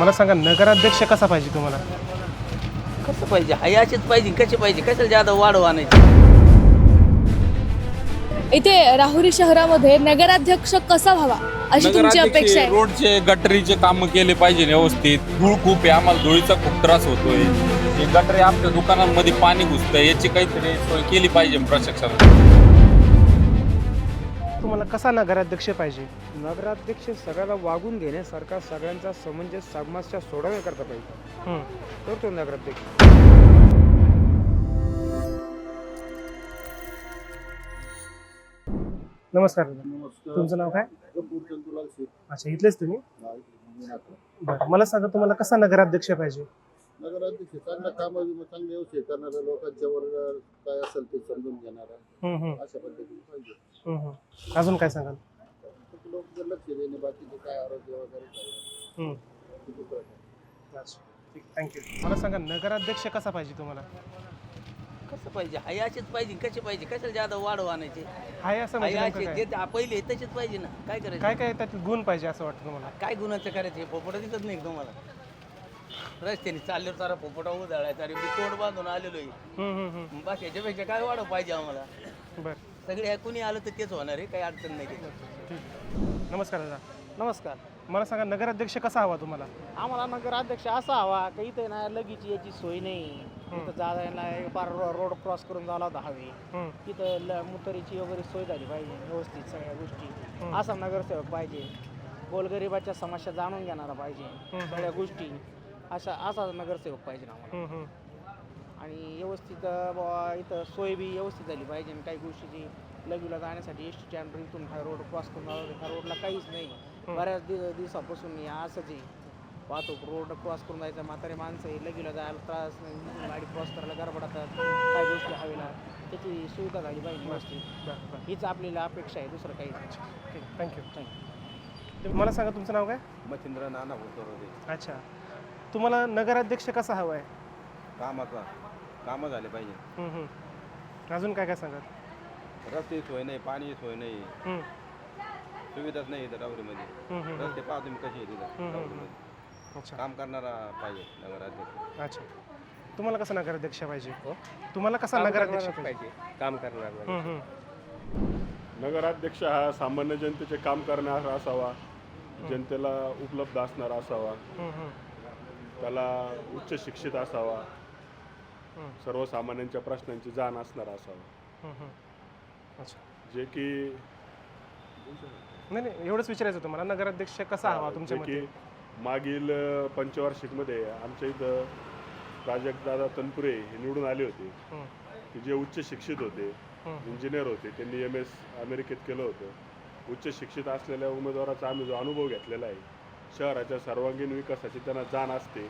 मला सांगा नगराध्यक्ष कसा पाहिजे तुम्हाला? कसं पाहिजे? हाय अशीच पाहिजे कशी पाहिजे? कशाला जादा वाढव आणायची? इथे राहुरी शहरामध्ये नगराध्यक्ष कसा व्हावा अशी तुमची अपेक्षा आहे? रोडचे गटरीचे काम केले पाहिजे व्यवस्थित. धूळ खूप आहे आम्हाला धुळीचा खूप त्रास होतोय. हे गटरी आपल्या दुकानांमध्ये पाणी घुसतंय याची काहीतरी सोय केली पाहिजे प्रशासनाने. तुम्हाला कसा नगराध्यक्ष पाहिजे? नगराध्यक्ष सगळ्याला वागून घेण्यासारखा सगळ्यांचा समंजस समस्या सोडवण्याकरता पाहिजे. हं. तर तो नगराध्यक्ष. नमस्कार दादा. तुमचं नाव काय? अच्छा इथलेच तुम्ही? बरं मला सांगा तुम्हाला कसा नगराध्यक्ष पाहिजे? नगराध्यक्ष चांगला काम चांगले व्यवसाय करणारा लोकांच्या वर काय असेल ते समजून घेणारा हं, हं, अशा पद्धतीने पाहिजे. हं, हं. अजून काय सांगाल? लोक जर लक्ष देणे बाकीचे काय आरोग्य वगैरे काय, हं. ते दुसरं काय. अच्छा ठीक थँक्यू मला सांगा नगराध्यक्ष कसा पाहिजे तुम्हाला? कसं पाहिजे? हाय पाहिजे कशी पाहिजे? कशाला जादा वाढव आणायचे हाय असं हाय म्हणजे नेमकं काय? ते पहिले तसेच पाहिजे ना. काय करायचं? काय काय त्यात गुण पाहिजे असं वाटतं तुम्हाला? काय गुणाचं करायचं? पोपट दिसत नाही का तुम्हाला. रस्त्याने चालल्यावर सारा पोपटा उधळायचा अरे मी तोंड बांधून आलेलो आहे हं, हं, हं. बस याच्यापेक्षा काय वाढव पाहिजे आम्हाला? बरं. सगळे कुणी आलं तर तेच होणार आहे काही अडचण नाही त्याच्यात. ठीक नमस्कार दादा. नमस्कार. मला सांगा नगराध्यक्ष कसा हवा तुम्हाला? आम्हाला नगराध्यक्ष असा हवा का इथे ना लगीची याची सोय नाही. इथं जायला फार रोड क्रॉस करून जायला होता हवे हं, तिथं ल- मुतारीची वगैरे सोय झाली पाहिजे व्यवस्थित सगळ्या गोष्टी. असा नगरसेवक पाहिजे. गोलगरिबाच्या समस्या जाणून घेणारा पाहिजे सगळ्या गोष्टी. अशा असा नगरसेवक पाहिजे आम्हाला. हं, हं. आणि व्यवस्थित बुवा इथं सोय बी व्यवस्थित झाली पाहिजे आणि काही गोष्टीची लगीला जाण्यासाठी एस टी स्टँड इथून हा रोड क्रॉस करून जावं लागतं. ह्या रोडला काहीच नाही. बऱ्याच दि दिवसापासून हे असंच आहे. वाहतूक रोड क्रॉस करून जायचं म्हातारे माणसं आहे लगीला जायला त्रास नाही इथून गाडी क्रॉस करायला गडबडतात काही गोष्टी हवेला. त्याची सुविधा झाली पाहिजे व्यवस्थित बरं बरं हीच आपल्याला अपेक्षा आहे दुसरं काही नाही. ठीक. थँक्यू मला सांगा तुमचं नाव काय? मच्छिंद्र नाना होतो अच्छा. तुम्हाला नगराध्यक्ष कसा हवा आहे? कामाचा कामं झाले पाहिजे. हं, हं. अजून काय काय सांगाल? रस्ते सोय नाही पाणी सोय नाही. हं, सुविधाच नाही इथं रावरीमध्ये हं, हं, हं. रस्ते पाहा तुम्ही कसे आहेत हं, इथं हं, अच्छा. काम करणारा पाहिजे नगराध्यक्ष. अच्छा. तुम्हाला कसा नगराध्यक्ष पाहिजे? तुम्हाला कसा नगराध्यक्ष पाहिजे? काम करणार हं, हं. नगराध्यक्ष हा सामान्य जनतेचे काम करणारा असावा. जनतेला उपलब्ध असणारा असावा. हं, हं. त्याला उच्च शिक्षित असावा. हं. सर्वसामान्यांच्या प्रश्नांची जाण असणारा असावा. हं, हं. अच्छा. जे की नाही नाही एवढंच विचारायचं होतं मला. नगराध्यक्ष कसा हवा तुमच्या जे मते? की मागील अ, पंचवार्षिकमध्ये आमच्या इथं प्राजक्तदादा तनपुरे हे निवडून आले होते. हं, की जे उच्च शिक्षित होते हं. इंजिनियर होते त्यांनी एम एस अमेरिकेत केलं होतं. उच्च शिक्षित असलेल्या उमेदवाराचा आम्ही जो अनुभव घेतलेला आहे शहराच्या सर्वांगीण विकासाची त्यांना जाण असते.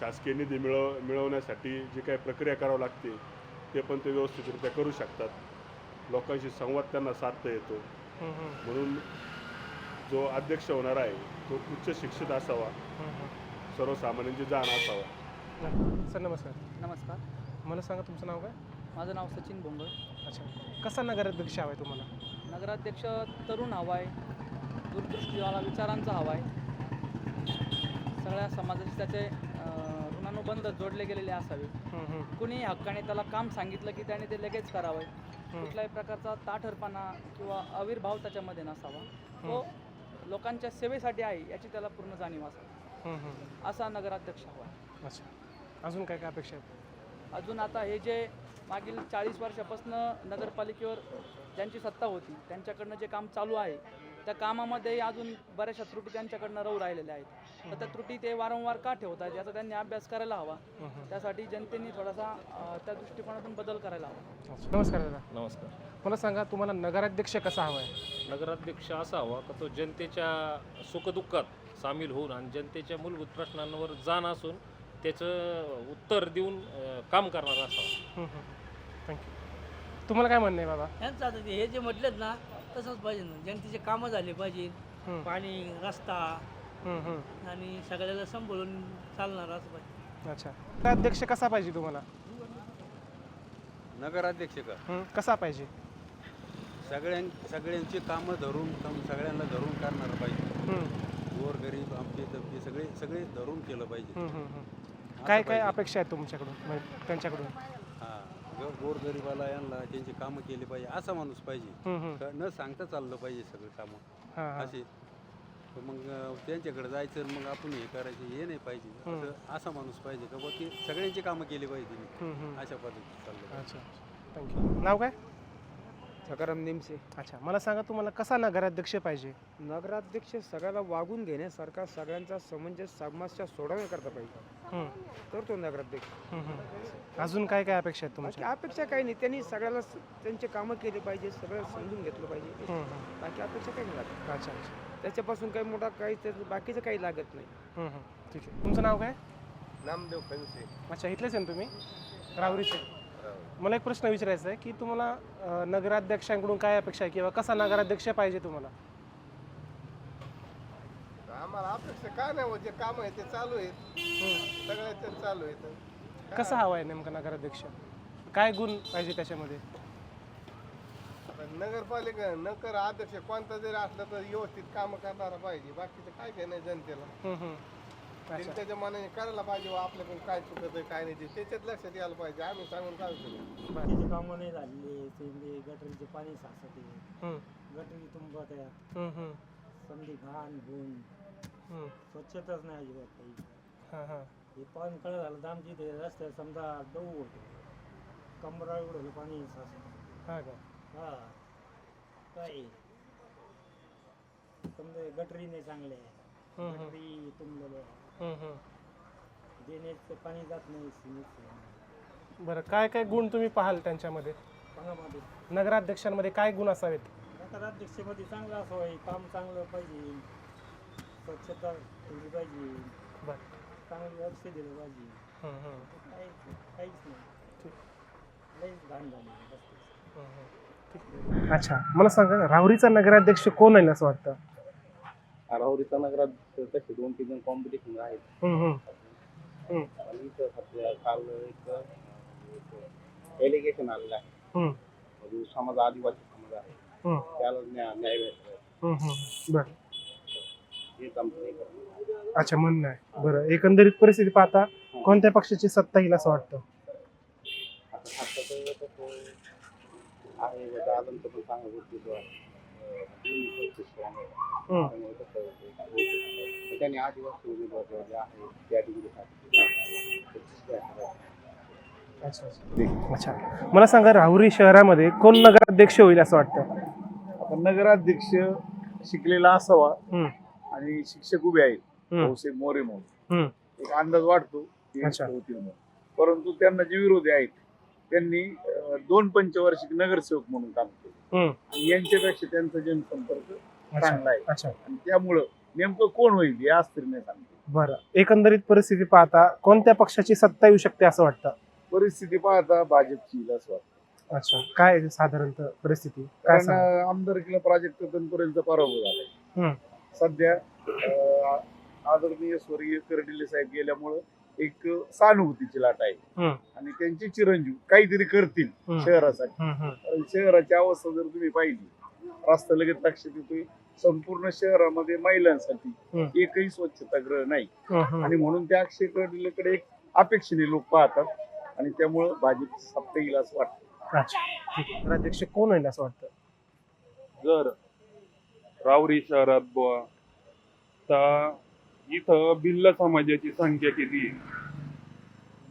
शासकीय निधी मिळव मिळवण्यासाठी जी काही प्रक्रिया करावी लागते ते पण ते व्यवस्थितरित्या करू शकतात. लोकांशी संवाद त्यांना साधता येतो. म्हणून जो अध्यक्ष होणार आहे तो उच्च शिक्षित असावा. सर्वसामान्यांची जाण असावा. सर नमस्कार. नमस्कार. मला सांगा तुमचं नाव काय? माझं नाव सचिन भोंगळ अच्छा. कसा नगराध्यक्ष हवा आहे तुम्हाला? नगराध्यक्ष तरुण हवा आहे. दूरदृष्टीवाला विचारांचा हवा आहे. सगळ्या समाजाशी त्याचे ऋणानुबंध जोडले गेलेले असावे. हं, हं, कुणी हक्काने त्याला काम सांगितलं की त्याने ते लगेच करावं. कुठल्याही प्रकारचा ताठरपणा किंवा आविर्भाव त्याच्यामध्ये नसावा. तो लोकांच्या सेवेसाठी आहे याची त्याला पूर्ण जाणीव असावी. असा नगराध्यक्ष हवा अच्छा. अजून काय काय अपेक्षा आहेत? अजून आता हे जे मागील चाळीस वर्षापासून नगरपालिकेवर ज्यांची सत्ता होती त्यांच्याकडनं जे काम चालू आहे त्या कामामध्ये अजून बऱ्याचशा त्रुटी त्यांच्याकडनं राहू राहिलेल्या आहेत. तर त्या त्रुटी ते वारंवार का ठेवत आहेत याचा त्यांनी अभ्यास करायला हवा. त्यासाठी जनतेने थोडासा अं, त्या दृष्टिकोनातून बदल करायला हवा. नमस्कार दादा. नमस्कार. मला सांगा तुम्हाला नगराध्यक्ष कसा हवा आहे? नगराध्यक्ष असा हवा का तो जनतेच्या सुखदुःखात सामील होऊन आणि जनतेच्या मूलभूत प्रश्नांवर जाण असून त्याचं उत्तर देऊन अं, काम करणारा असावा. थँक्यू तुम्हाला काय म्हणणं आहे बाबा? यांचं आता ते हे जे म्हटलेत ना तसंच पाहिजे ना. जनतेचे कामं झाले पाहिजे. पाणी रस्ता हं, हं. आणि सगळ्याला सांभाळून चालणार असं पाहिजे. अच्छा. नगराध्यक्ष कसा पाहिजे तुम्हाला? नगराध्यक्ष का? हं, कसा पाहिजे? सगळ्यां सगळ्यांची कामं धरून काम सगळ्यांना धरून करणार पाहिजे. हं, गोरगरीब आमचे तबके सगळे सगळे धरून केलं पाहिजे. हम्म, हम्म, हम्म. असं काय काय. अपेक्षा आहेत तुमच्याकडून? म्हणजे त्यांच्याकडून? गोरगरिबाला यांना त्यांची कामं केली पाहिजे असा माणूस पाहिजे हम्म, हम्म. का- न सांगता चाललं पाहिजे सगळं कामं हा, हा. असे तर मग अं, त्यांच्याकडे जायचं मग आपण हे करायचे हे नाही पाहिजे. असं असा माणूस पाहिजे का बुवा की सगळ्यांची कामं केली पाहिजे त्यांनी. हम्म, हम्म. अशा पद्धतीत चाललं पाहिजे. अच्छा थँक्यू नाव काय सकाराम निमसे. अच्छा मला सांगा तुम्हाला कसा नगराध्यक्ष पाहिजे? नगराध्यक्ष सगळ्याला वागून घेण्यासारखा सगळ्यांचा समंजस समस्या सोडवण्याकरता पाहिजे. तर तो नगराध्यक्ष. अजून काय काय अपेक्षा आहेत बाकी तुमच्या अपेक्षा काही नाही. त्यांनी सगळ्याला स- त्यांचे कामं केले पाहिजे सगळं समजून घेतलं पाहिजे. बाकी अपेक्षा काही नाही लागत. अच्छा अच्छा. त्याच्यापासून काही मोठा काही त्याचं बाकीचं काही लागत नाही. ठीक आहे. तुमचं नाव काय? नामदेव खनसे अच्छा इथलेच आहे ना तुम्ही? राहुरीचे. मला एक प्रश्न विचारायचा आहे की तुम्हाला नगराध्यक्षांकडून काय अपेक्षा आहे किंवा कसा नगराध्यक्ष पाहिजे तुम्हाला? आम्हाला अपेक्षा काय नाही म्हणजे काम आहे ते चालू आहेत. सगळ्याचे चालू आहेत. कसा हवा आहे नेमका नगराध्यक्ष? काय गुण पाहिजे त्याच्यामध्ये? नगरपालिका नगर अध्यक्ष कोणता जरी असला तर व्यवस्थित काम करणारा पाहिजे. बाकीचं काय काय नाही जनतेला? हम्म, हम्म. त्यांनी त्याच्या मनाने करायला पाहिजे व आपल्याकडून काय चुकत आहे काय नाही ते. त्याच्यात लक्षात यायला पाहिजे. आम्ही सांगून काय उपयोग आहे? बाकीचे कामं नाही झालेले ते गटरीचे पाणी साचते हम्म, गटरी तुंबत आहे. हम्म, हम्म, समधी घाण गुण. हम्म. स्वच्छताच नाही अजिबात काही. हां हां. हे पाणी कळं झालं तर आमच्या इथे रस्त्यात समजा डऊ होतो. कमरा एवढं पाणी साचतं हां हा. काय? समजा गटरी नाही चांगले गटरी तुंबलेले आहे. ड्रेनेजचं पाणी जात नाही सिमेंटचं बरं काय काय गुण तुम्ही पाहाल त्यांच्यामध्ये? पाण्यामध्ये नगराध्यक्षांमध्ये काय गुण असावेत? नगराध्यक्षमध्ये चांगलं असावं काम चांगलं पाहिजे. स्वच्छता ठेवली पाहिजे. बरं. चांगलं लक्ष दिलं पाहिजे. हम्म, हम्म, काहीच काहीच नाही. लईच घाण झाली रस्त्याची. हम्म, हम्म. ठीक. अच्छा मला सांगा राहुरीचा नगराध्यक्ष कोण आहे असं वाटतं? राहुरीचा नगरात तसे दोन तीन जण कॉम्पिटिशन आहेत. हम्म, हम्म, हम्म, आणि इथं सध्या काल एक एलिगेशन आलेलं आहे. हम्म, म्हणजे समाज आदिवासी समाज आहे. हम्म, त्याला न्याय न्याय भेटला हम्म, हम्म. बरं. हेच आमचं एक आहे. अच्छा म्हणणं आहे. बरं. एकंदरीत परिस्थिती पाहता कोणत्या पक्षाची सत्ता येईल असं वाटतं? आता आहे. दादांचं पण चांगलं गोष्टी आहे. अं, दोन्ही पक्ष strong आहेत. हम्म. त्यामुळे कसं होतं, होऊ शकतं. तर त्यांनी आदिवासी उमेदवार जे आहे त्या डिग्रीसाठी अच्छा मला सांगा राहुरी शहरामध्ये कोण नगराध्यक्ष होईल असं वाटतं? आता नगराध्यक्ष शिकलेला असावा हम्म, आणि शिक्षक उभे आहेत. हम्म, बहुतेक मोरे म्हणून. हम्म. एक अंदाज वाटतो की अच्छा. होतील म्हणून. परंतु त्यांना जे विरोधी आहेत त्यांनी अं, दोन पंचवार्षिक नगरसेवक म्हणून काम केलं. हम्म. आणि यांच्यापेक्षा त्यांचा जनसंपर्क अच्छा चांगला आहे. अच्छा. आणि त्यामुळं नेमकं कोण होईल हे तरी नाही सांगतो बरं. एकंदरीत परिस्थिती पाहता कोणत्या पक्षाची सत्ता येऊ शकते असं वाटतं? परिस्थिती पाहता भाजपची येईल असं वाटतं. अच्छा. काय आहे साधारणतः परिस्थिती? काय कारण सांगा? अं, आमदारकीला प्राजक्त तनपुरेंचा पराभव झालाय. सध्या अं, आदरणीय स्वर्गीय कर्डिले साहेब गेल्यामुळं एक सहानुभूतीची लाट आहे. हम्म. आणि त्यांचे चिरंजीव काहीतरी करतील हम्म. शहरासाठी. हम्म, हम्म. कारण शहराची अवस्था जर तुम्ही पाहिली रस्ता लगेच लक्षात येतोय. संपूर्ण शहरामध्ये महिलांसाठी. एकही स्वच्छतागृह नाही. आणि म्हणून त्या अक्षय एक अपेक्षेने लोक पाहतात आणि त्यामुळं भाजप सत्ता येईल असं वाटतं नगराध्यक्ष कोण होईल असं वाटतं जर रावरी शहरात बुवा तर इथं भिल्ल समाजाची संख्या किती?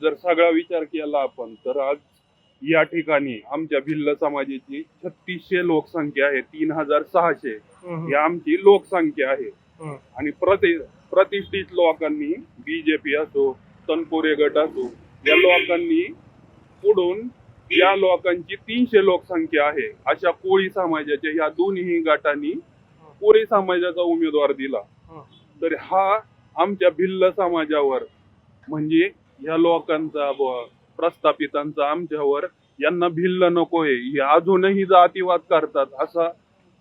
जर सगळा विचार केला आपण तर आज या ठिकाणी आमच्या भिल्ल समाजाची छत्तीसशे लोकसंख्या आहे तीन हजार सहाशे. ही आमची लोकसंख्या आहे. आणि प्रति प्रतिष्ठित लोकांनी बीजेपी असो तनपुरे गट असो या लोकांनी पुढून या लोकांची तीनशे लोकसंख्या आहे. अशा कोळी समाजाच्या या दोन्ही गटांनी कोळी समाजाचा उमेदवार दिला. तर हा आमच्या भिल्ल समाजावर म्हणजे या लोकांचा प्रस्थापितांचा आमच्यावर यांना भिल्ल नकोय. हे अजूनही जातीवाद करतात असा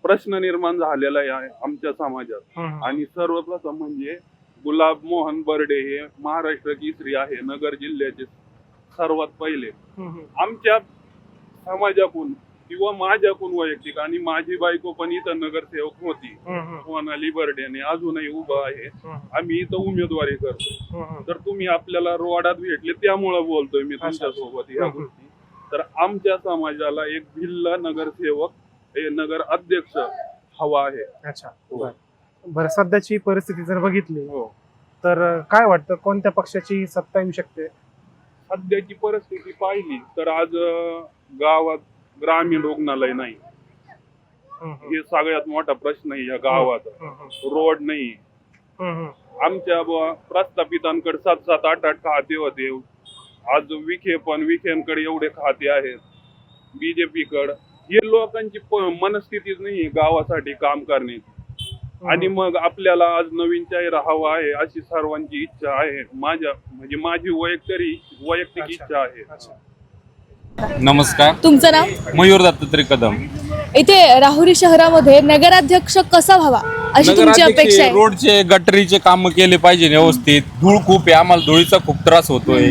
प्रश्न निर्माण झालेला आहे आमच्या समाजात. आणि सर्वप्रथम म्हणजे गुलाब मोहन बर्डे हे महाराष्ट्र केसरी आहे नगर जिल्ह्याचे सर्वात पहिले. आमच्या समाजाकडून किंवा माझ्याकडून वैयक्तिक आणि माझी बायको पण इथं नगरसेवक होती. सोनाली बर्डेने अजूनही उभं आहे. आम्ही इथं उमेदवारी करतो. तर तुम्ही आपल्याला रोडात भेटले त्यामुळं बोलतोय मी अच्छा. तुमच्यासोबत ह्या हम्म. गोष्टी. तर आमच्या समाजाला एक भिल्ल नगरसेवक हे नगर अध्यक्ष हवा आहे. अच्छा. बरं. सध्याची परिस्थिती जर बघितली हो. तर काय वाटतं? कोणत्या पक्षाची सत्ता येऊ शकते? सध्याची परिस्थिती पाहिली तर आज गावात ग्रामीण रुग्णालय नाही. हे सगळ्यात मोठा प्रश्न आहे या गावात. रोड नाही. आमच्या प्रस्थापितांकडे सात सात आठ आठ खाते होते. आज विखे पण विखेंकडे एवढे खाते आहेत. बीजेपी कड. हे लोकांची मनस्थितीच नाही गावासाठी काम करण्याची. आणि मग आपल्याला आज नवीन चेहरा हवा आहे अशी सर्वांची इच्छा आहे. माझ्या म्हणजे माझी वैयक्तिक वैयक्तिक. इच्छा आहे. नमस्कार. तुमचं नाव? मयूर दत्तात्रय कदम. इथे राहुरी शहरामध्ये नगराध्यक्ष कसा व्हावा अशी तुमची अपेक्षा आहे? रोडचे गटरीचे काम केले पाहिजे व्यवस्थित. धूळ खूप आहे आम्हाला धुळीचा खूप त्रास होतोय.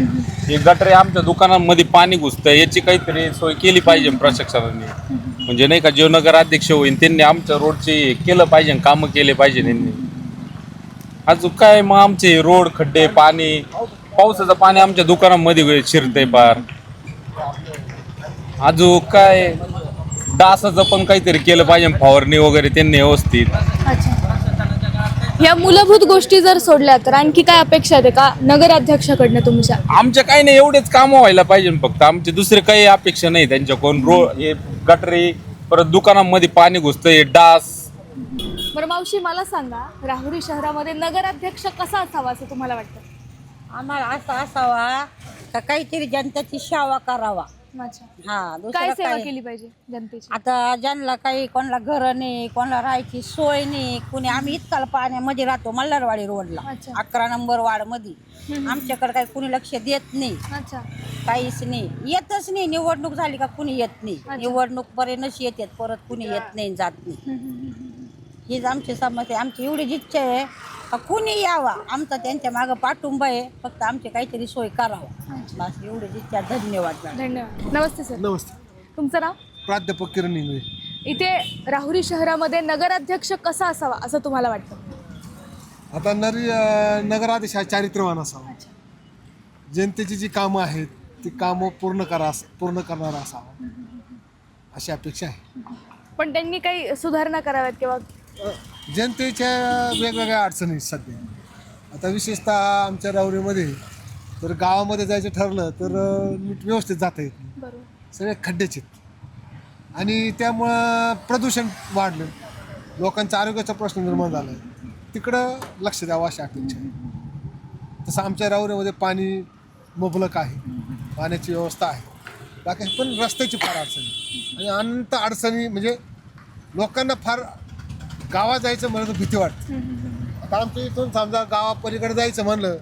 हे गटरे आमच्या दुकानांमध्ये पाणी घुसतंय याची काहीतरी सोय केली पाहिजे प्रशासनाने. म्हणजे नाही का जे नगराध्यक्ष होईल त्यांनी आमच्या रोडचे केलं पाहिजे कामं केले पाहिजे त्यांनी. अजून काय मग आमचे रोड खड्डे पाणी पावसाचं पाणी आमच्या दुकानामध्ये शिरतंय पार अजून काय? डासाचं पण काहीतरी केलं पाहिजे फवारणी वगैरे त्यांनी व्यवस्थित. या मूलभूत गोष्टी जर सोडल्या तर आणखी काय अपेक्षा आहे का? नगराध्यक्षाकडनं तुमच्या? आमच्या काही नाही एवढेच कामं व्हायला पाहिजे फक्त. आमचे दुसरे काही अपेक्षा नाही त्यांच्याकडून. रो हे गटरी परत दुकानामध्ये पाणी घुसतंय डास. बरं मावशी मला सांगा राहुरी शहरामध्ये नगराध्यक्ष कसा असावा असं तुम्हाला वाटतं? आम्हाला असं असावा का काहीतरी जनतेची सेवा करावा. अच्छा. हा दुसरं काय सेवा काही. केली पाहिजे जनतेची? आता ज्यांना काही कोणाला घर नाही कोणाला राहायची सोय नाही कुणी आम्ही इतकाल पाण्यामध्ये राहतो मल्हारवाडी रोडला. अच्छा. अकरा नंबर वार्डमध्ये आमच्याकडे काही कुणी लक्ष देत नाही. अच्छा. काहीच नाही. येतच नाही. निवडणूक झाली का कुणी येत नाही. निवडणूक पर्यंत येतात परत कुणी येत नाही जात नाही. हीच आमची समस्या आहे. आमची एवढीच इच्छा आहे. कुणी यावा? आमचा त्यांच्या मागं पाठिंबा आहे. फक्त आमची काहीतरी सोय करावा. बस एवढीच इच्छा धन्यवाद मॅडम. धन्यवाद. नमस्ते सर. नमस्ते. तुमचं नाव? प्राध्यापक किरण इंगळे. इथे राहुरी शहरामध्ये नगराध्यक्ष कसा असावा असं तुम्हाला वाटतं? आता नरी अं, नगराधीश हा चारित्र्यवान असावा. जनतेची जी कामं आहेत ती कामं पूर्ण करा पूर्ण करणारा असावा. अशी अपेक्षा आहे. पण त्यांनी काही सुधारणा कराव्यात किंवा जनतेच्या वेगवेगळ्या अडचणी आहेत सध्या. आता विशेषतः आमच्या रावरीमध्ये तर गावामध्ये जायचं ठरलं तर नीट व्यवस्थित जाता येत नाही. सगळे खड्डेच आहेत. आणि त्यामुळं प्रदूषण वाढलं. लोकांचा आरोग्याचा प्रश्न निर्माण झाला आहे तिकडं लक्ष द्यावं अशी अपेक्षा आहे. तसं आमच्या रावरीमध्ये पाणी मुबलक आहे. पाण्याची व्यवस्था आहे. बाकी पण रस्त्याची फार अडचणी आणि अनंत अडचणी म्हणजे लोकांना फार गावात जायचं म्हणलं तर भीती वाटते. आता आमच्या इथून समजा गावापलीकडे जायचं म्हणलं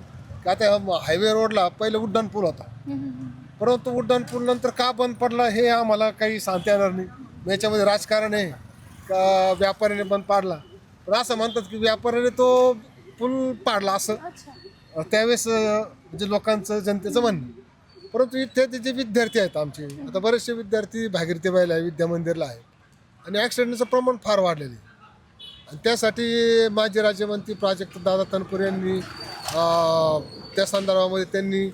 की आता हायवे रोडला पहिलं उड्डाण पूल होता. परंतु उड्डाण पूल नंतर का बंद पडला हे आम्हाला काही सांगता येणार नाही. मग याच्यामध्ये राजकारण आहे का व्यापाऱ्याने बंद पाडला? पण असं म्हणतात की व्यापाऱ्याने तो पूल पाडला असं. त्यावेळेस म्हणजे लोकांचं जनतेचं म्हणणं. परंतु इथे ते जे विद्यार्थी आहेत आमचे आता बरेचसे विद्यार्थी भागीरथीबाईला आहे विद्या मंदिरला आहे. आणि ॲक्सिडेंटचं प्रमाण फार वाढलेलं आहे. आणि त्यासाठी माजी राज्यमंत्री प्राजक्त दादा तनपुरे यांनी त्या संदर्भामध्ये त्यांनी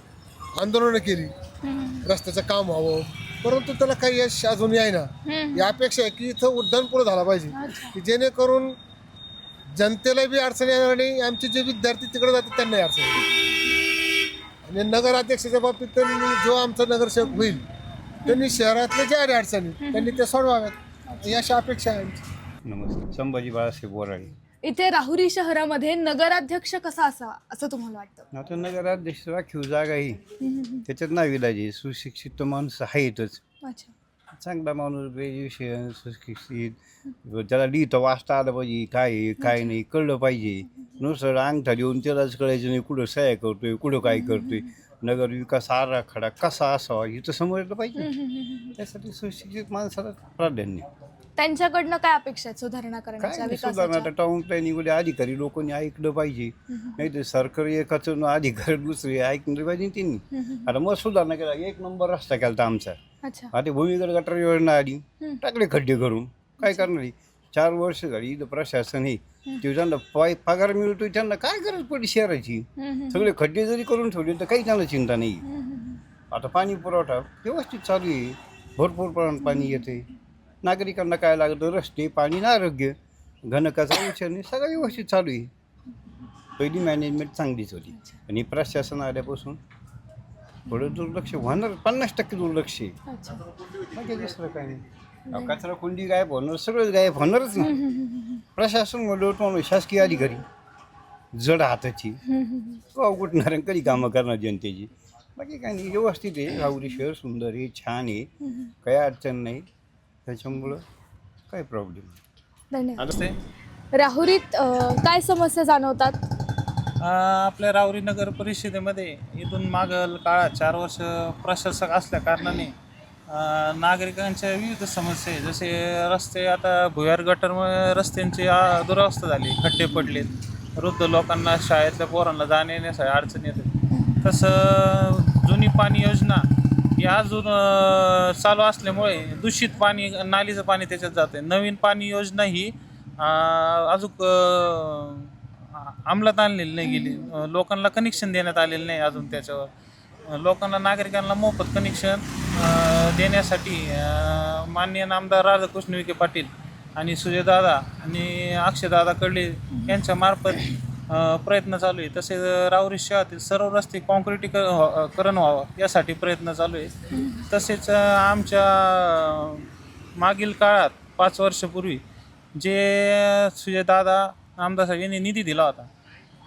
आंदोलनं केली. रस्त्याचं काम व्हावं. परंतु त्याला काही यश अजून यायना. ही अपेक्षा आहे की इथं उड्डाण पूल झाला पाहिजे. की जेणेकरून जनतेला बी अडचण येणार नाही आमचे जे विद्यार्थी तिकडे जातात त्यांनाही अडचण. आणि नगराध्यक्षाच्या बाबतीत त्यांनी जो आमचा नगरसेवक होईल त्यांनी शहरातल्या ज्या अडचणी त्यांनी त्या सोडवाव्यात. ही अशी अपेक्षा आहे आमची. नमस्ते संभाजी बाळासाहेब बोराळे इथे राहुरी शहरामध्ये नगराध्यक्ष कसा असावा असं तुम्हाला वाटतं? आता नगराध्यक्ष राखीव जागा ही त्याच्यात नाविलाजी सुशिक्षित माणूस आहेतच अच्छा. चांगला माणूस ग्रॅज्युएशन सुशिक्षित. त्याला लिहिता वाचता आलं पाहिजे काय आहे काय नाही कळलं पाहिजे. नुसतं अंगठा देऊन त्यालाच कळायचं नाही कुठं सह्या करतोय कुठं काय करतोय. नगर विकास आराखडा कसा असावा हे तर समजलं पाहिजे. त्यासाठी सुशिक्षित माणसाला प्राधान्य. त्यांच्याकडनं काय अपेक्षा आहेत सुधारणा करण्याच्या काय सुधारणा विकासाच्या? आता टाऊन प्लॅनिंगमध्ये अधिकारी लोकांनी ऐकलं पाहिजे. नाही तर सरकारी एकाचं न अधिकारी दुसरे ऐकलं पाहिजे त्यांनी. हम्म. आता मग सुधारणा केला. एक नंबर रस्ता केला आमचा. अच्छा. आता भूमिगत गटर योजना आली. हम्म. टाकले खड्डे करून. काय करणार आहे? चार वर्ष झाली इथं प्रशासन हे ते त्यांना पाय पगार मिळतोय त्यांना काय गरज पडली शहराची? हम्म. सगळे खड्डे जरी करून ठेवले तर काही त्यांना चिंता नाही. हम्म. आता पाणी पुरवठा व्यवस्थित चालू आहे. भरपूर प्रमाणात पाणी येते नागरिकांना काय लागतं? रस्ते पाणी आणि आरोग्य. घनकाचा विचार नाही सगळं व्यवस्थित चालू आहे. पहिली मॅनेजमेंट चांगलीच होती. आणि प्रशासन आल्यापासून थोडं दुर्लक्ष होणार. पन्नास टक्के दुर्लक्ष आहे. दुसरं काय नाही. कचरा कुंडी गायब होणार. सगळंच गायब होणारच नाही प्रशासन म्हणलं होतं शासकीय अधिकारी. जड हाताची. अवघडणार कधी कामं करणार जनतेची? बाकी काय नाही. व्यवस्थित आहे. राहुरी शहर सुंदर आहे छान आहे. काही अडचण नाही. त्याच्यामुळं काय प्रॉब्लेम धन्यवाद. राहुरीत अं, काय समस्या जाणवतात? आपल्या रावरी नगर परिषदेमध्ये इथून मागल काळात चार वर्ष प्रशासक असल्या कारणाने नागरिकांच्या विविध समस्या आहे जसे रस्ते आता भुयार गटरमुळे रस्त्यांची दुरावस्था झाली खड्डे पडलेत. वृद्ध लोकांना शाळेतल्या पोरांना जाण्या येण्यासाठी अडचण येते. तसं जुनी पाणी योजना म्हणजे अजून चालू असल्यामुळे दूषित पाणी नालीचं पाणी त्याच्यात जाते नवीन पाणी योजना ही अजून अंमलात आणलेली नाही गेली. लोकांना कनेक्शन देण्यात आलेलं नाही अजून त्याच्यावर. लोकांना नागरिकांना मोफत कनेक्शन देण्यासाठी मान्य माननीय नामदार राधाकृष्ण विखे पाटील आणि सुजयदादा आणि अक्षयदादा कडले यांच्या मार्फत प्रयत्न चालू आहे. तसेच रावरी शहरातील सर्व रस्ते कॉन्क्रिटीकरण हो, व्हावं यासाठी प्रयत्न चालू आहे. तसेच आमच्या मागील काळात पाच वर्षापूर्वी जे सुजयदादा आमदार साहेब यांनी निधी दिला होता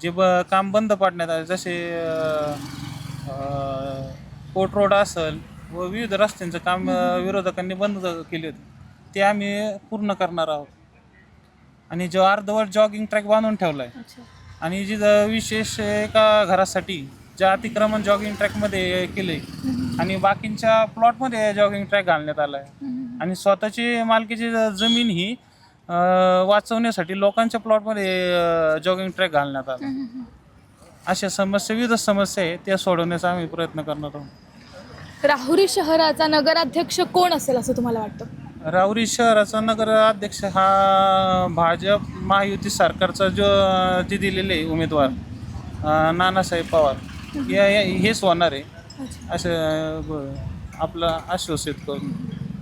जे ब काम बंद पाडण्यात आले जसे कोट रोड असेल व विविध रस्त्यांचं काम विरोधकांनी बंद केले होते ते आम्ही पूर्ण करणार आहोत. आणि जो अर्धवट जॉगिंग ट्रॅक बांधून ठेवला आहे आणि जिथं विशेष एका घरासाठी जे अतिक्रमण जॉगिंग ट्रॅकमध्ये केले आणि बाकींच्या प्लॉटमध्ये जॉगिंग ट्रॅक घालण्यात आला आहे आणि स्वतःची मालकीची ज- जमीन ही वाचवण्यासाठी लोकांच्या प्लॉटमध्ये जॉगिंग ट्रॅक घालण्यात आला अशा समस्या विविध समस्या आहे त्या सोडवण्याचा आम्ही प्रयत्न करणार आहोत. राहुरी शहराचा नगराध्यक्ष कोण असेल असं तुम्हाला वाटतं? राहुरी शहराचा नगर अध्यक्ष हा भाजप महायुती सरकारचा जो जे दिलेले उमेदवार अ, नानासाहेब पवार या या- हेच होणार आहे. असं ब- आपलं आश्वासित करून.